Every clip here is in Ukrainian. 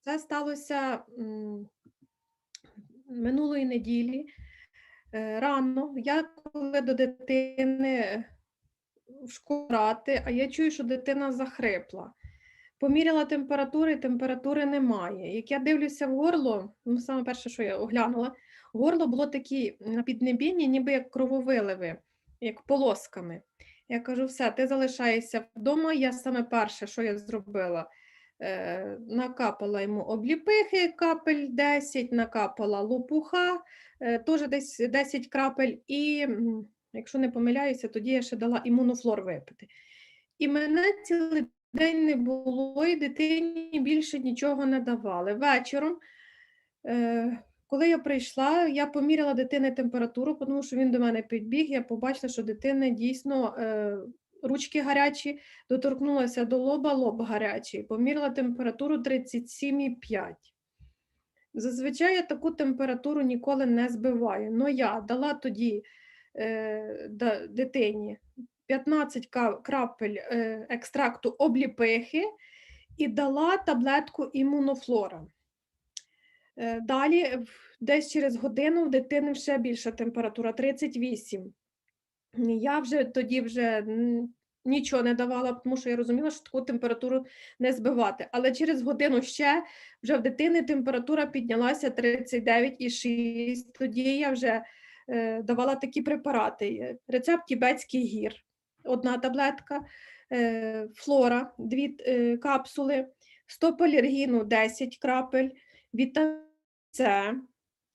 Це сталося минулої неділі. Е, Рано я коли до дитини в школу грати, а я чую, що дитина захрипла. Поміряла температури, температури немає. Як я дивлюся в горло, ну саме перше, що я оглянула, горло було такі на піднебінні, ніби як крововиливи, як полосками. Я кажу, все, ти залишаєшся вдома. Я саме перше, що я зробила, е, накапала йому обліпихи, капель 10, накапала лопуха, е, теж десь 10 крапель, і, якщо не помиляюся, тоді я ще дала імунофлор випити. І мене цілий день не було, і дитині більше нічого не давали. Вечором, е, коли я прийшла, я поміряла дитини температуру, тому що він до мене підбіг. Я побачила, що дитина дійсно е, ручки гарячі, доторкнулася до лоба, лоб гарячий. Поміряла температуру 37,5. Зазвичай я таку температуру ніколи не збиваю. Но я дала тоді е, да- дитині 15 ка- крапель е, екстракту обліпихи і дала таблетку імунофлора. Е, Далі, десь через годину, в дитини ще більша температура 38. Я вже тоді вже нічого не давала, тому що я розуміла, що таку температуру не збивати. Але через годину ще вже в дитини температура піднялася 39,6. Тоді я вже е, давала такі препарати. Рецепт тібетський гір, одна таблетка, е, флора, дві е, капсули, стополіргіну 10 крапель, вітамін С,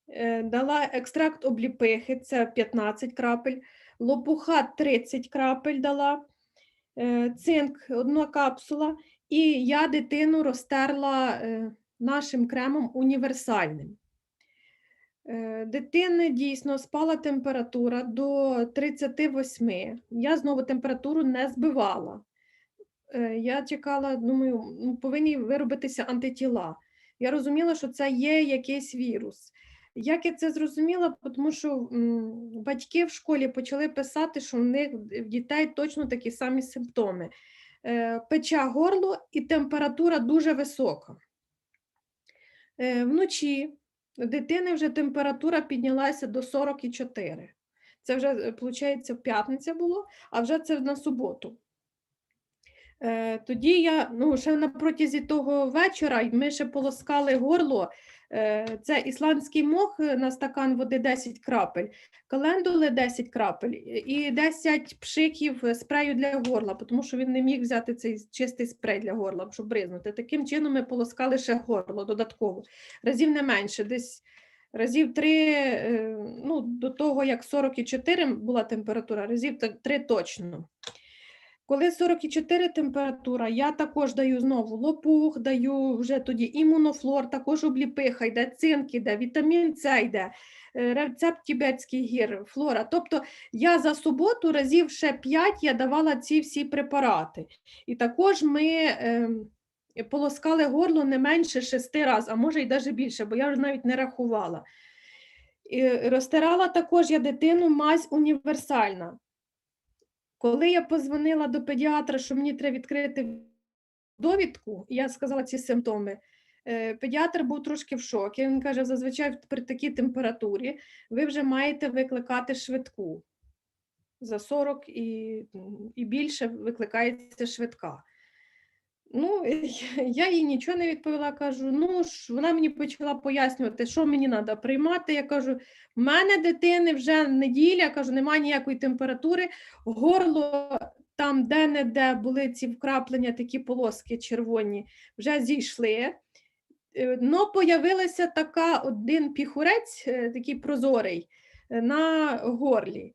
е, дала екстракт обліпихи, це 15 крапель, лопуха 30 крапель дала, е, цинк одна капсула, і я дитину розтерла е, нашим кремом універсальним. Дитини дійсно спала температура до 38. Я знову температуру не збивала. Я чекала, думаю, ну, повинні виробитися антитіла. Я розуміла, що це є якийсь вірус. Як я це зрозуміла? Тому що батьки в школі почали писати, що в них в дітей точно такі самі симптоми. Е, Пече горло і температура дуже висока. Е, Вночі у дитини вже температура піднялася до 44. Це вже, виходить, п'ятниця було, а вже це на суботу. Е, Тоді я, ну, ще на протязі того вечора ми ще полоскали горло. Е, Це ісландський мох на стакан води 10 крапель, календули 10 крапель і 10 пшиків спрею для горла, тому що він не міг взяти цей чистий спрей для горла, щоб бризнути. Таким чином ми полоскали ще горло додатково. Разів не менше, десь разів три, е, ну, до того, як 44 була температура, разів три точно. Коли 44 температура, я також даю знову лопух, даю вже тоді імунофлор, також обліпиха, йде цинк, йде, вітамін С йде, е, рецепт тібетський гір, флора. Тобто я за суботу разів ще 5 я давала ці всі препарати. І також ми ем, полоскали горло не менше 6 разів, а може й навіть більше, бо я вже навіть не рахувала. І розтирала також я дитину мазь універсальна. Коли я позвонила до педіатра, що мені треба відкрити довідку, я сказала ці симптоми, е, педіатр був трошки в шокі. Він каже: зазвичай при такій температурі ви вже маєте викликати швидку. За 40 і, і більше викликається швидка. Ну, я їй нічого не відповіла, кажу, ну ж, вона мені почала пояснювати, що мені треба приймати. Я кажу, в мене дитини вже неділя, кажу, немає ніякої температури, горло там, де-не-де були ці вкраплення, такі полоски червоні, вже зійшли. Е, Но появилася така один піхурець, е, такий прозорий, е, на горлі.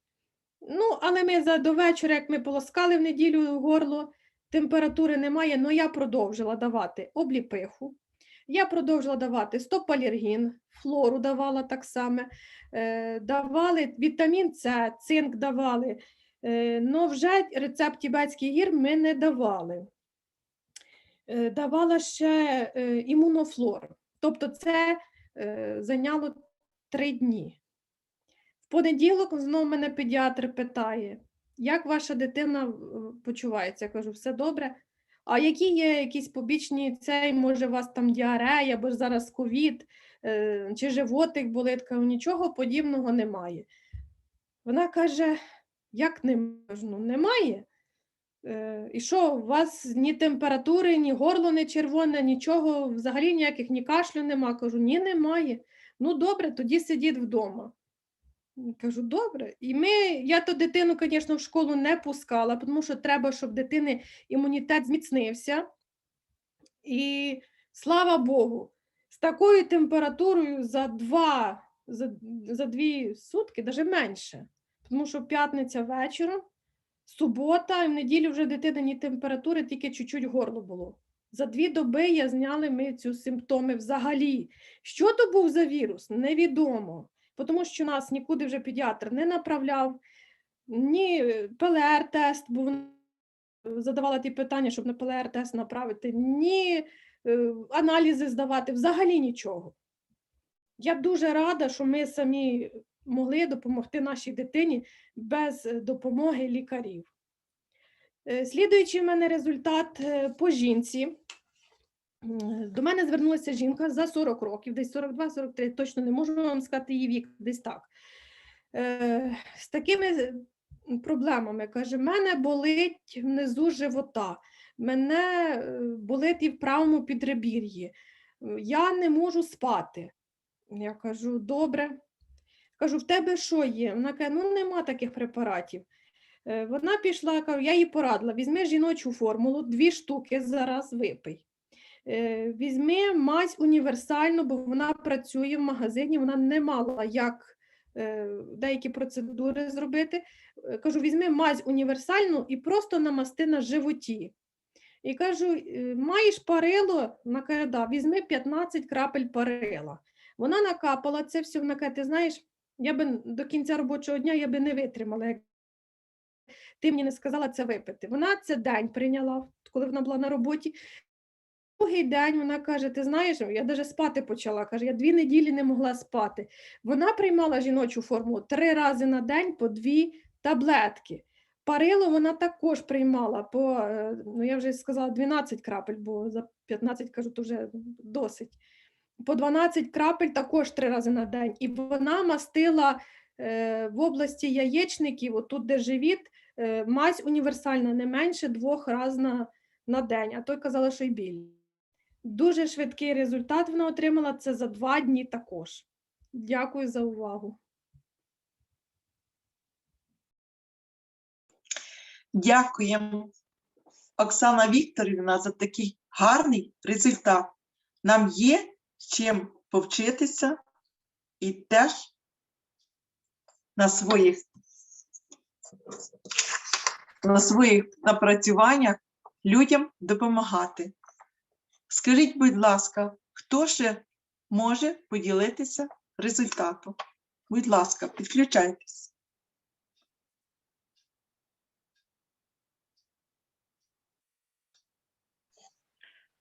Ну, але ми за до вечора, як ми полоскали в неділю горло, температури немає, але я продовжила давати обліпиху, я продовжила давати стополіргін, флору давала так само, е, давали вітамін С, цинк давали, але вже рецепт тібетський гір ми не давали. Е, Давала ще е, імунофлор. Тобто це зайняло три дні. В понеділок знову мене педіатр питає, як ваша дитина е, почувається? Я кажу, все добре. А які є якісь побічні цей, може, у вас там діарея, або ж зараз ковід, е, чи животик болить? Кажу, нічого подібного немає. Вона каже: як немає? Кажу, Ну, немає. Е, І що, у вас ні температури, ні горло не червоне, нічого, взагалі ніяких, ні кашлю нема. Кажу, ні, немає. Ну, добре, тоді сидіть вдома. Кажу, добре. І ми, я то дитину, звісно, в школу не пускала, тому що треба, щоб дитини імунітет зміцнився. І слава Богу, з такою температурою за два, за, за дві сутки, навіть менше. Тому що п'ятниця вечором, субота, і в неділю вже дитина ні температури, тільки чуть-чуть горло було. За дві доби я зняли ми ці симптоми взагалі. Що то був за вірус? Невідомо. Тому що нас нікуди вже педіатр не направляв, ні ПЛР-тест, бо задавала ті питання, щоб на ПЛР-тест направити, ні е, аналізи здавати, взагалі нічого. Я дуже рада, що ми самі могли допомогти нашій дитині без допомоги лікарів. Е, Слідуючий в мене результат е, по жінці. До мене звернулася жінка за 40 років, десь 42-43, точно не можу вам сказати її вік, десь так. Е, З такими проблемами каже: мене болить внизу живота, мене е, болить і в правому підребір'ї, я не можу спати. Я кажу, добре. Кажу, в тебе що є? Вона каже, ну нема таких препаратів. Е, Вона пішла, я їй порадила, візьми жіночу формулу, дві штуки зараз випий. Е, Візьми мазь універсальну, бо вона працює в магазині, вона не мала як е, деякі процедури зробити. Е, Кажу, візьми мазь універсальну і просто намасти на животі. І кажу, «Е, маєш парило? Вона каже, да, візьми 15 крапель парила. Вона накапала це все, вона каже, ти знаєш, я би до кінця робочого дня я би не витримала, як ти мені не сказала це випити. Вона це день прийняла, коли вона була на роботі. Другий день вона каже: Ти знаєш, я навіть спати почала. Каже, я дві неділі не могла спати. Вона приймала жіночу форму три рази на день по дві таблетки. Парило вона також приймала по, е, ну я вже сказала, 12 крапель, бо за 15 кажу, то вже досить. По 12 крапель також три рази на день. І вона мастила е, в області яєчників, отут, де живіт, е, мазь універсальна, не менше двох разів на, на день, а той казала, що й більше. Дуже швидкий результат вона отримала це за два дні також. Дякую за увагу. Дякуємо, Оксана Вікторівна, за такий гарний результат. Нам є чим повчитися і теж на своїх, на своїх напрацюваннях людям допомагати. Скажіть, будь ласка, хто ще може поділитися результатом? Будь ласка, підключайтесь.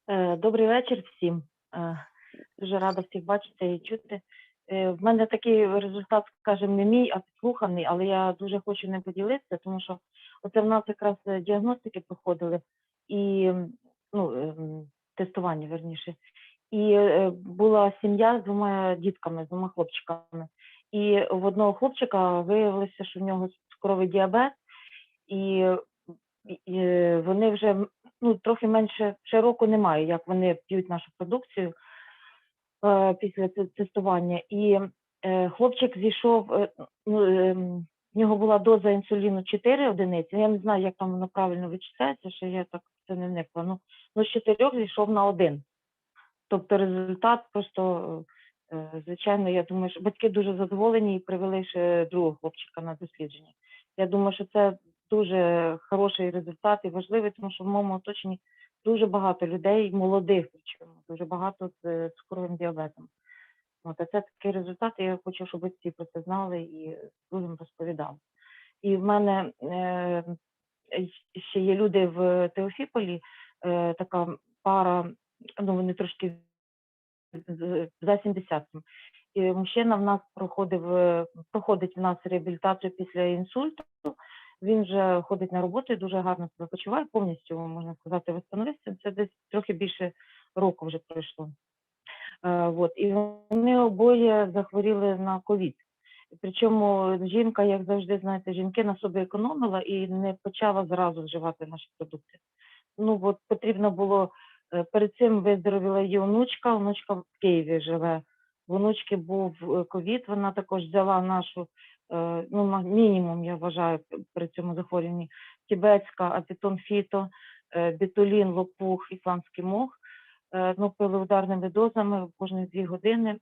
Е, Добрий вечір всім. Е, Дуже рада всіх бачити і чути. Е, В мене такий результат, скажімо, не мій, а підслуханий, але я дуже хочу ним поділитися, тому що оце в нас якраз діагностики проходили і ну, ем, тестування, верніше. І е, була сім'я з двома дітками, з двома хлопчиками. І в одного хлопчика виявилося, що в нього цукровий діабет, і, і е, вони вже ну, трохи менше ще року немає, як вони п'ють нашу продукцію е, після тестування. І е, хлопчик зійшов, е, ну, ем, в нього була доза інсуліну 4 одиниці. Я не знаю, як там воно правильно вичисляється, що я так це не вникла. Ну, ну з 4 зійшов на один. Тобто результат просто, е, звичайно, я думаю, що батьки дуже задоволені і привели ще другого хлопчика на дослідження. Я думаю, що це дуже хороший результат і важливий, тому що в моєму оточенні дуже багато людей, молодих, причому дуже багато з цукровим діабетом. От, а це такий результат, і я хочу, щоб всі про це знали і другим розповідали. І в мене е, ще є люди в Теофіполі, е, така пара, ну вони трошки за 70. І мужчина в нас проходив, е, проходить в нас реабілітацію після інсульту. Він вже ходить на роботу і дуже гарно себе почуває, повністю, можна сказати, восстановився. Це десь трохи більше року вже пройшло. Е, от. І вони обоє захворіли на ковід. Причому жінка, як завжди, знаєте, жінки на собі економила і не почала зразу вживати наші продукти. Ну от потрібно було е, перед цим виздоровіла її онучка, онучка в Києві живе. В онучки був е, ковід, вона також взяла нашу, е, ну, мінімум, я вважаю, при цьому захворюванні, тібетська, апітон фіто, бітулін, лопух, ісландський мох. Ну, пили ударними дозами кожні дві години,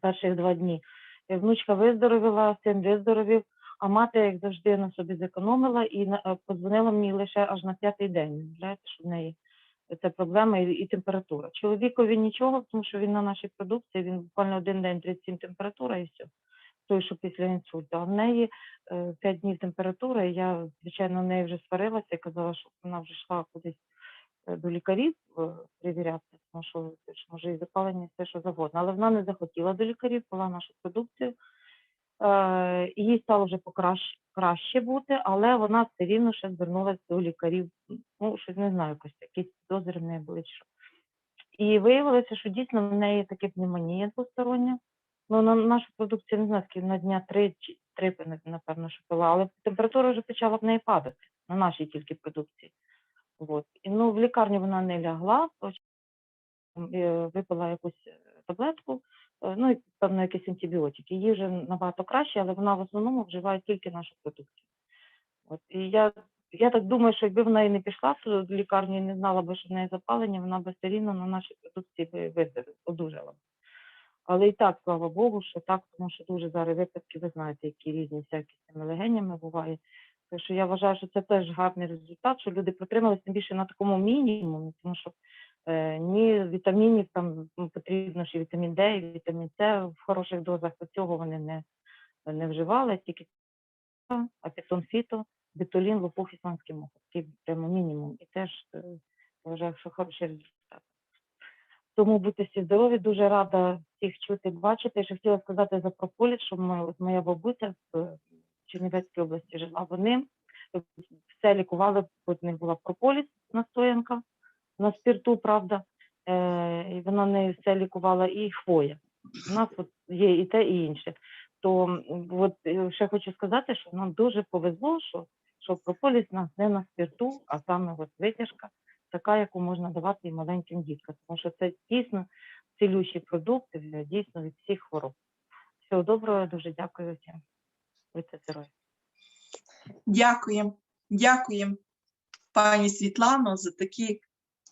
перших два дні. Внучка виздоровіла, син виздоровів, а мати, як завжди, на собі зекономила і е, подзвонила мені лише аж на п'ятий день. Уявляєте, що в неї це проблема і, і температура. Чоловікові нічого, тому що він на нашій продукції, він буквально один день 37 температура і все. Той, що після інсульту. А в неї е, 5 днів температура, і я, звичайно, в неї вже сварилася і казала, що вона вже йшла кудись е, до лікарів е, перевірятися, тому що може і запалення, все що завгодно. Але вона не захотіла до лікарів, пила нашу продукцію. Е, їй стало вже покраще краще бути, але вона все рівно ще звернулася до лікарів. Ну, щось не знаю, якось якісь підозри в неї були. що. І виявилося, що дійсно в неї таке пневмонія двостороння. Ну, на нашу продукцію не знаю, скільки на дня три чи три, напевно, що пила, але температура вже почала в неї падати на нашій тільки продукції. От. І, ну, в лікарню вона не лягла, е, випила якусь е, таблетку, ну і певно якісь антибіотики. Їй вже набагато краще, але вона в основному вживає тільки нашу продукцію. От. І я, я так думаю, що якби вона і не пішла в лікарню і не знала би, що в неї запалення, вона би все рівно на нашій продукції виздоровила, одужала. Але і так, слава Богу, що так, тому що дуже зараз випадки, ви знаєте, які різні всякі з цими легенями бувають. Так що я вважаю, що це теж гарний результат, що люди протрималися більше на такому мінімумі, тому що е, ні вітамінів там потрібно ж і вітамін Д, і вітамін С в хороших дозах, цього вони не, не вживали, тільки апітон фіто, бетулін, лопух, ісландський мох. Такий прямо мінімум. І теж е, вважаю, що хороший результат. Тому будьте всі здорові, дуже рада всіх чути, бачити. Ще хотіла сказати за прополіс, що ми, от моя бабуся з е, Чернівецькій області жила. Вони е, все лікували, в них була прополіс настоянка на спирту, правда. Е, і вона не все лікувала і хвоя. У нас от є і те, і інше. То от е, ще хочу сказати, що нам дуже повезло, що, що прополіс нас не на спирту, а саме от витяжка, така, яку можна давати і маленьким діткам. Тому що це дійсно цілющий продукт, е, дійсно від всіх хвороб. Всього доброго, дуже дякую всім. Будьте здорові. Дякуємо, дякуємо, пані Світлано, за такі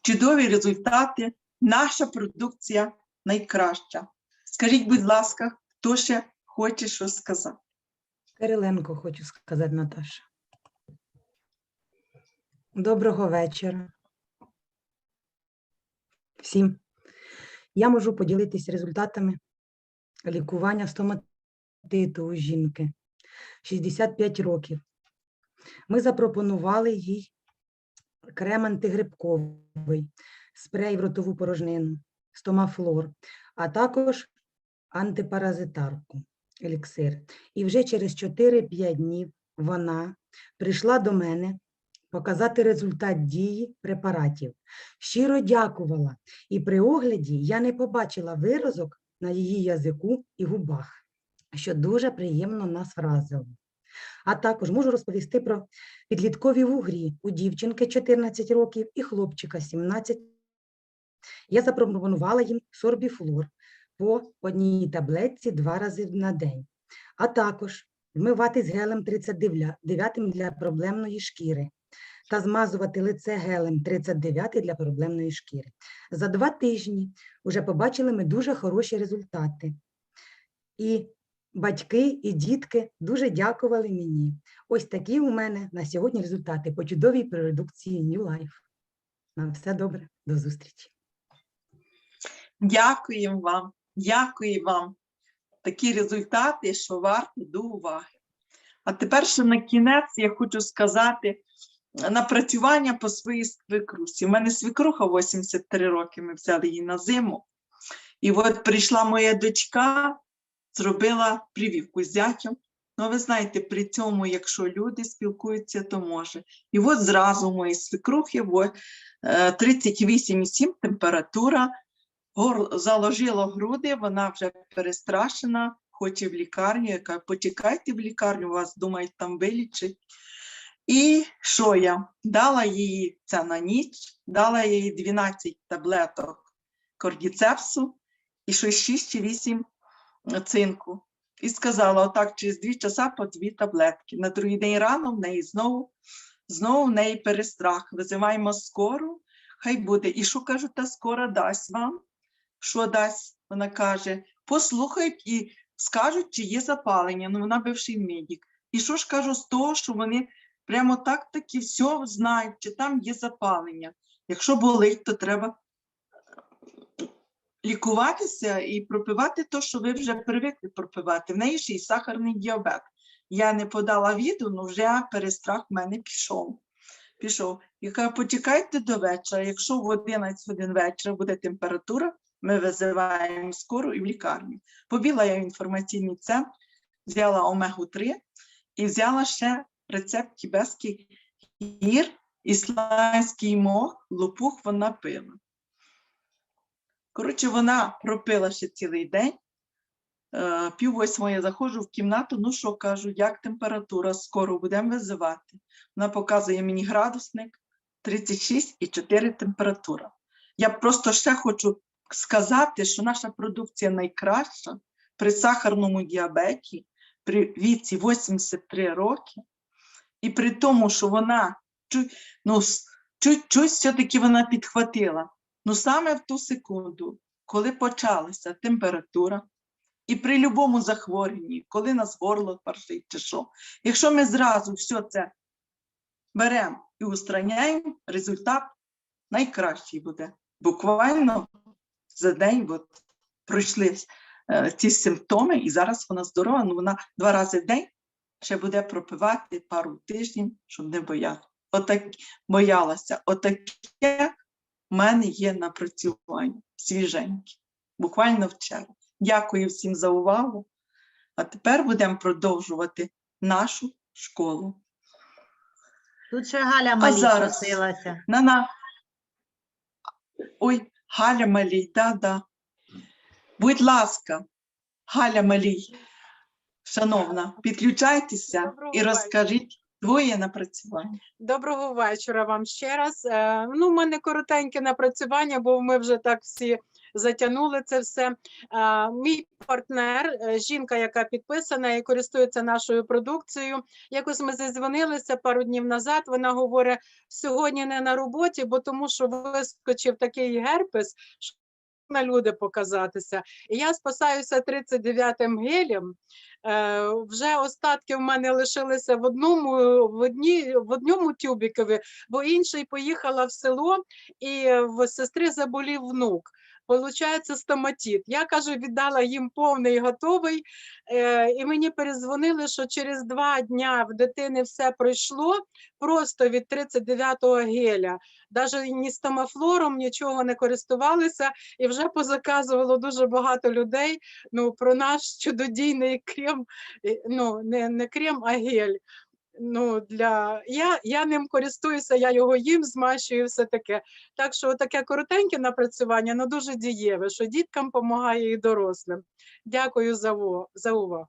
чудові результати. Наша продукція найкраща. Скажіть, будь ласка, хто ще хоче щось сказати? Кириленко хочу сказати, Наташа. Доброго вечора. Всім. Я можу поділитися результатами лікування стоматиту у жінки 65 років. Ми запропонували їй крем антигрибковий, спрей в ротову порожнину, стомафлор, а також антипаразитарку, еліксир. І вже через 4-5 днів вона прийшла до мене показати результат дії препаратів. Щиро дякувала, і при огляді я не побачила виразок на її язику і губах, що дуже приємно нас вразило. А також можу розповісти про підліткові вугрі у дівчинки 14 років і хлопчика 17. Я запропонувала їм сорбіфлор по одній таблетці два рази на день, а також вмивати з гелем 39 для проблемної шкіри та змазувати лице гелем 39 для проблемної шкіри. За два тижні вже побачили ми дуже хороші результати. І батьки, і дітки дуже дякували мені. Ось такі у мене на сьогодні результати по чудовій продукції New Life. На все добре, до зустрічі. Дякуємо вам, дякую вам. Такі результати, що варто до уваги. А тепер ще на кінець я хочу сказати напрацювання по своїй свекрусі. У мене свекруха 83 роки, ми взяли її на зиму. І от прийшла моя дочка, зробила прививку з зятем. Ну, ви знаєте, при цьому, якщо люди спілкуються, то може. І от зразу у моєї свекрухи во, е, 38,7 температура, гор, заложило груди, вона вже перестрашена, хоче в лікарню. Я кажу, почекайте в лікарню, вас думають, там вилічать. І що я? Дала їй це на ніч, дала їй 12 таблеток кордіцепсу і щось 6 чи 8 цинку. І сказала, отак через 2 часа по дві таблетки. На другий день рано в неї знову, знову в неї перестрах. Визиваємо скору, хай буде. І що кажуть, та скора дасть вам? Що дасть? Вона каже, послухають і скажуть, чи є запалення. Ну, вона бивший медик. І що ж кажу з того, що вони прямо так таки все знають, чи там є запалення. Якщо болить, то треба лікуватися і пропивати те, що ви вже привикли пропивати. В неї ще й сахарний діабет. Я не подала віду, але вже перестрах в мене пішов. Пішов. Я кажу, почекайте до вечора. Якщо в 11 годин вечора буде температура, ми визиваємо скору і в лікарню. Побіла я в інформаційний центр, взяла омегу-3 і взяла ще рецепт тібетський гір, ісландський мох, лопух вона пила. Коротше, вона пропила ще цілий день. Е, Пів восьмої заходжу в кімнату, ну що кажу, як температура, скоро будемо визивати. Вона показує мені градусник 36,4 температура. Я просто ще хочу сказати, що наша продукція найкраща при сахарному діабеті, при віці 83 роки, і при тому, що вона ну, чуть-чуть все-таки вона підхватила. Ну саме в ту секунду, коли почалася температура, і при будь-якому захворюванні, коли нас горло перший чи що, якщо ми зразу все це беремо і устраняємо, результат найкращий буде. Буквально за день от, пройшли е, ці симптоми, і зараз вона здорова, ну вона два рази в день ще буде пропивати пару тижнів, щоб не бояти. Отак боялася. Отаке в мене є напрацювання свіженьке, буквально вчора. Дякую всім за увагу. А тепер будемо продовжувати нашу школу. Тут ще Галя Малій зараз? просилася. На на. Ой, Галя Малій, да-да. Будь ласка, Галя Малій, шановна, підключайтеся і розкажіть твоє напрацювання. Доброго вечора вам ще раз. Е, Ну, в мене коротеньке напрацювання, бо ми вже так всі затягнули це все. Е, Мій партнер, е, жінка, яка підписана і користується нашою продукцією. Якось ми зазвонилися пару днів назад. Вона говорить: сьогодні не на роботі, бо тому що вискочив такий герпес. На люди показатися, і я спасаюся 39-м гелем. Е, вже остатки в мене лишилися в одному, в одні, в одному тюбікові, бо інший поїхала в село, і в сестри заболів внук. Получається стоматіт. Я кажу, віддала їм повний готовий, е, і мені перезвонили, що через два дня в дитини все пройшло просто від 39-го геля. Навіть ні стомафлором нічого не користувалися, і вже позаказувало дуже багато людей ну, про наш чудодійний крем, ну, не, не крем, а гель. Ну, для... я, я ним користуюся, я його їм, змащую все таке. Так що таке коротеньке напрацювання, але дуже дієве, що діткам допомагає і дорослим. Дякую за, за увагу.